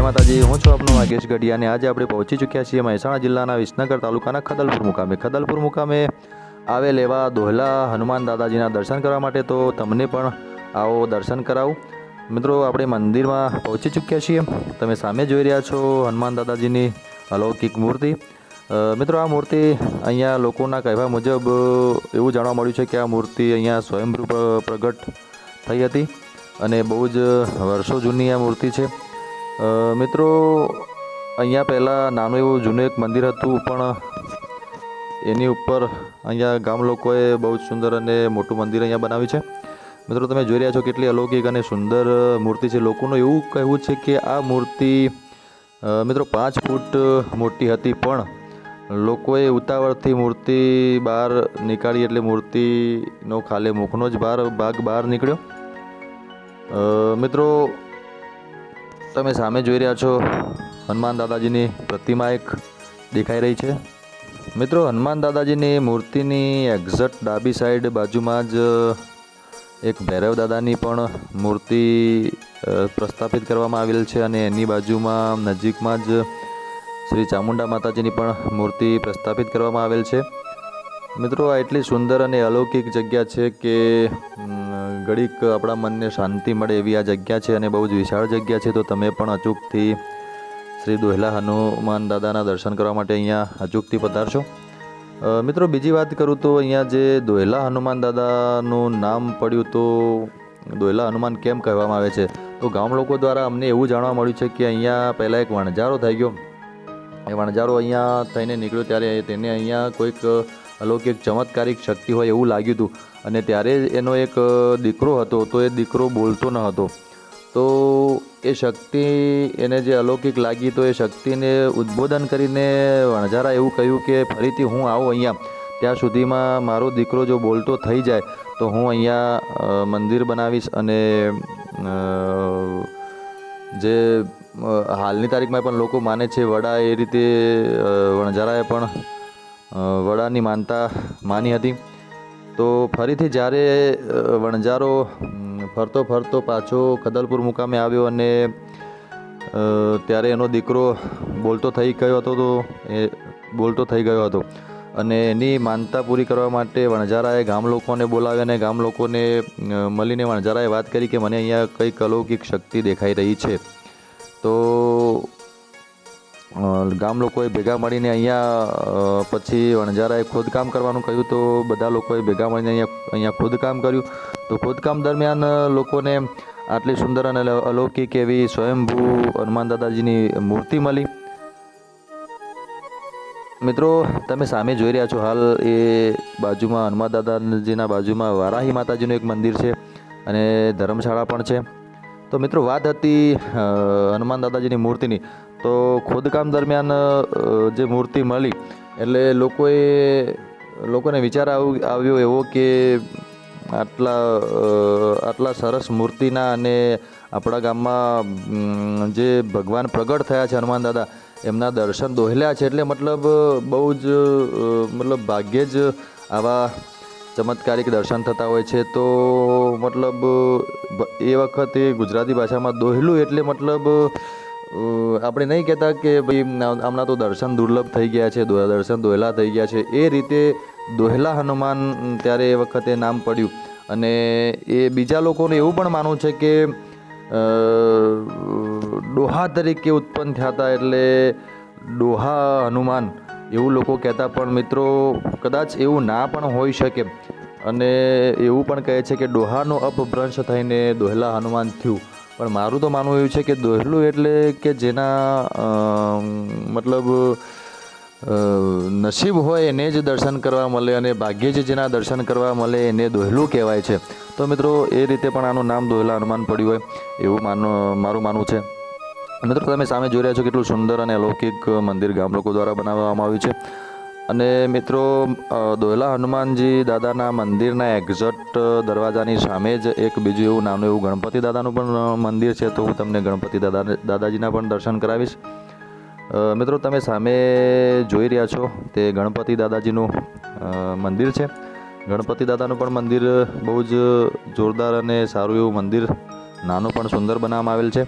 જય માતાજી, હું છું આપનો વાગેશ ગઢિયા અને આજે આપણે પહોંચી ચૂક્યા છીએ મહેસાણા જિલ્લાના વિસનગર તાલુકાના ખદલપુર મુકામે. ખદલપુર મુકામે આવેલ એવા દોહલા હનુમાન દાદાજીના દર્શન કરવા માટે, તો તમને પણ આવો દર્શન કરાવું. મિત્રો, આપણે મંદિરમાં પહોંચી ચૂક્યા છીએ. તમે સામે જોઈ રહ્યા છો હનુમાન દાદાજીની અલૌકિક મૂર્તિ. મિત્રો, આ મૂર્તિ અહીંયા લોકોના કહેવા મુજબ એવું જાણવા મળ્યું છે કે આ મૂર્તિ અહીંયા સ્વયંભૂ પ્રગટ થઈ હતી અને બહુ જ વર્ષો જૂની આ મૂર્તિ છે. મિત્રો, અહીંયા પહેલાં નાનું એવું જૂનું એક મંદિર હતું, પણ એની ઉપર અહીંયા ગામ લોકોએ બહુ જ સુંદર અને મોટું મંદિર અહીંયા બનાવ્યું છે. મિત્રો, તમે જોઈ રહ્યા છો કેટલી અલૌકિક અને સુંદર મૂર્તિ છે. લોકોનું એવું કહેવું છે કે આ મૂર્તિ મિત્રો, પાંચ ફૂટ મોટી હતી, પણ લોકોએ ઉતાવળથી મૂર્તિ બહાર નીકાળી એટલે મૂર્તિનો ખાલી મુખનો જ બહાર ભાગ બહાર નીકળ્યો. મિત્રો તમે સામે જોઈ રહ્યા છો હનુમાન દાદાજીની પ્રતિમા એક દેખાઈ રહી છે. મિત્રો, હનુમાન દાદાજીની મૂર્તિની એક્ઝેક્ટ ડાબી સાઈડ બાજુમાં જ એક ભૈરવ દાદાની પણ મૂર્તિ પ્રસ્થાપિત કરવામાં આવેલ છે અને એની બાજુમાં નજીકમાં જ શ્રી ચામુંડા માતાજીની પણ મૂર્તિ પ્રસ્થાપિત કરવામાં આવેલ છે. મિત્રો, આ એટલી સુંદર અને અલૌકિક જગ્યા છે કે ઘડીક આપણા મનને શાંતિ મળે એવી આ જગ્યા છે અને બહુ જ વિશાળ જગ્યા છે, તો તમે પણ અચૂકથી શ્રી દોહલા હનુમાન દાદાના દર્શન કરવા માટે અહીંયા અચૂકથી પધારશો. મિત્રો, બીજી વાત કરું તો અહીંયા જે દોહલા હનુમાન દાદાનું નામ પડ્યું તો દોહલા હનુમાન કેમ કહેવામાં આવે છે? તો ગામ લોકો દ્વારા અમને એવું જાણવા મળ્યું છે કે અહીંયા પહેલાં એક વણઝારો થઈ ગયો. એ વણઝારો અહીંયા થઈને નીકળ્યો, ત્યારે તેને અહીંયા કોઈક અલૌકિક ચમત્કારિક શક્તિ હોય એવું લાગ્યું હતું. અને ત્યારે એનો એક દીકરો હતો, તો એ દીકરો બોલતો ન હતો. તો એ શક્તિ એને જે અલૌકિક લાગી, તો એ શક્તિને ઉદ્બોધન કરીને વણઝારા એવું કહ્યું કે, ફરીથી હું આવું અહીંયા. ત્યાં સુધીમાં મારો દીકરો જો બોલતો થઈ જાય, તો હું અહીંયા મંદિર બનાવીશ અને જે હાલની તારીખમાં પણ લોકો માને છે, વડા એ રીતે વણઝારાએ પણ વડાની માનતા માની હતી. તો ફરીથી જ્યારે વણજારો ફરતો ફરતો પાછો કદલપુર મુકામે આવ્યો અને ત્યારે એનો દીકરો બોલતો થઈ ગયો હતો તો એ બોલતો થઈ ગયો હતો. અને એની માનતા પૂરી કરવા માટે વણઝારાએ ગામ લોકોને બોલાવ્યા અને ગામ લોકોને મળીને વણઝારાએ વાત કરી કે મને અહીંયા કંઈક અલૌકિક શક્તિ દેખાઈ રહી છે. તો ગામ લોકોએ ભેગા મળીને અહીંયા પછી વણઝારાએ ખોદકામ કરવાનું કહ્યું તો બધા લોકોએ ભેગા મળીને અહીંયા અહીંયા ખોદકામ કર્યું. તો ખોદકામ દરમિયાન લોકોને આટલી સુંદર અને અલૌકિક એવી સ્વયંભૂ હનુમાન દાદાજીની મૂર્તિ મળી. મિત્રો, તમે સામે જોઈ રહ્યા છો હાલ એ બાજુમાં હનુમાન દાદાજીના બાજુમાં વારાહી માતાજીનું એક મંદિર છે અને ધર્મશાળા પણ છે. તો મિત્રો વાત હતી હનુમાન દાદાજીની મૂર્તિની. તો ખોદકામ દરમિયાન જે મૂર્તિ મળી, એટલે લોકોએ, લોકોને વિચાર આવ- આવ્યો એવો કે આટલા આટલા સરસ મૂર્તિના અને આપણા ગામમાં જે ભગવાન પ્રગટ થયા છે હનુમાન દાદા, એમના દર્શન દોહલ્યા છે, એટલે મતલબ બહુ જ મતલબ ભાગ્યે જ આવા ચમત્કારિક દર્શન થતા હોય છે. તો મતલબ એ વખતે ગુજરાતી ભાષામાં દોહેલું એટલે મતલબ આપણે નહીં કહેતા કે ભાઈ, હમણાં તો દર્શન દુર્લભ થઈ ગયા છે દર્શન દોહલા થઈ ગયા છે. એ રીતે દોહેલા હનુમાન ત્યારે એ વખતે નામ પડ્યું. અને એ બીજા લોકોને એવું પણ માનવું છે કે ડોહા તરીકે ઉત્પન્ન થયા હતા એટલે ડોહા હનુમાન એવું લોકો કહેતા. પણ મિત્રો, કદાચ એવું ના પણ હોઈ શકે. અને એવું પણ કહે છે કે ડોહાનો અપભ્રંશ થઈને દોહલા હનુમાન થયું. પણ મારું તો માનવું એવું છે કે દોહલું એટલે કે જેના મતલબ નસીબ હોય એને જ દર્શન કરવા મળે અને ભાગ્યે જ જેના દર્શન કરવા મળે એને દોહલું કહેવાય છે. તો મિત્રો, એ રીતે પણ આનું નામ દોહલા હનુમાન પડ્યું હોય એવું માનું, મારું માનવું છે. મિત્રો, તમે સામે જોઈ રહ્યા છો કેટલું સુંદર અને અલૌકિક મંદિર ગામ લોકો દ્વારા બનાવવામાં આવ્યું છે. અને મિત્રો દોયલા હનુમાનજી દાદાના મંદિરના એક્ઝેક્ટ દરવાજાની સામે જ એક બીજું એવું નાનું એવું ગણપતિ દાદાનું પણ મંદિર છે, તો હું તમને ગણપતિ દાદા, દાદાજીના પણ દર્શન કરાવીશ. મિત્રો, તમે સામે જોઈ રહ્યા છો, તે ગણપતિ દાદાજીનું મંદિર છે. ગણપતિ દાદાનું પણ મંદિર બહુ જ જોરદાર અને સારું એવું મંદિર, નાનું પણ સુંદર બનાવવામાં આવેલ છે.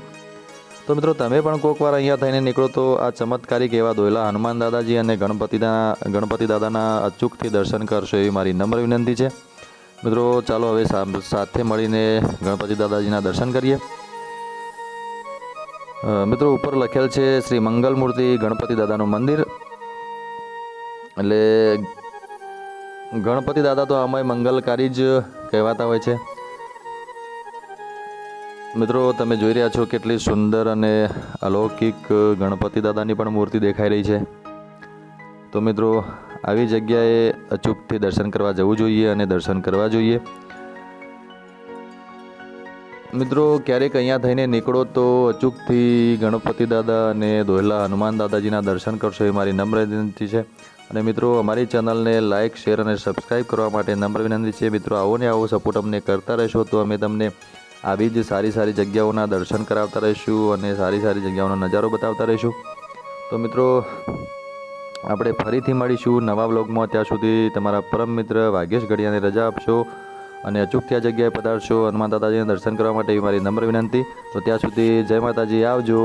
તો મિત્રો, તમે પણ કોઈક વાર અહીંયા થઈને નીકળો તો આ ચમત્કારિક એવા દોયલા હનુમાન દાદાજી અને ગણપતિના, ગણપતિ દાદાના અચૂકથી દર્શન કરશો એવી મારી નમ્ર વિનંતી છે. મિત્રો, ચાલો હવે સાથે મળીને ગણપતિ દાદાજીના દર્શન કરીએ. મિત્રો, ઉપર લખેલ છે શ્રી મંગલમૂર્તિ ગણપતિ દાદાનું મંદિર. એટલે ગણપતિ દાદા તો આમાંય મંગલકારી જ કહેવાતા હોય છે. મિત્રો, તમે જોઈ રહ્યા છો કેટલી સુંદર અને અલૌકિક ગણપતિ દાદાની પણ મૂર્તિ દેખાઈ રહી છે. તો મિત્રો, આવી જગ્યાએ અચૂકથી દર્શન કરવા જવું જોઈએ અને દર્શન કરવા જોઈએ. મિત્રો, ક્યારેક અહીંયા થઈને નીકળો તો અચૂકથી ગણપતિ દાદા અને દોહલા હનુમાન દાદાજીના દર્શન કરશો એ મારી નમ્ર વિનંતી છે. અને મિત્રો, અમારી ચેનલને લાઇક શેર અને સબસ્ક્રાઈબ કરવા માટે નમ્ર વિનંતી છે. મિત્રો, આવો ને આવો સપોર્ટ અમને કરતા રહેશો તો અમે તમને આવી જ સારી સારી જગ્યાઓના દર્શન કરાવતા રહીશું અને સારી સારી જગ્યાઓનો નજારો બતાવતા રહીશું. તો મિત્રો, આપણે ફરીથી મળીશું નવા બ્લોગમાં ત્યાં સુધી તમારા પરમ મિત્ર વાગેશ ઘડિયાને રજા આપશો અને અચૂક ત્યાં જગ્યાએ પધારશો. હનુમાન દાદાજીને દર્શન કરવા માટે મારી નમ્ર વિનંતી. તો ત્યાં સુધી જય માતાજી, આવજો.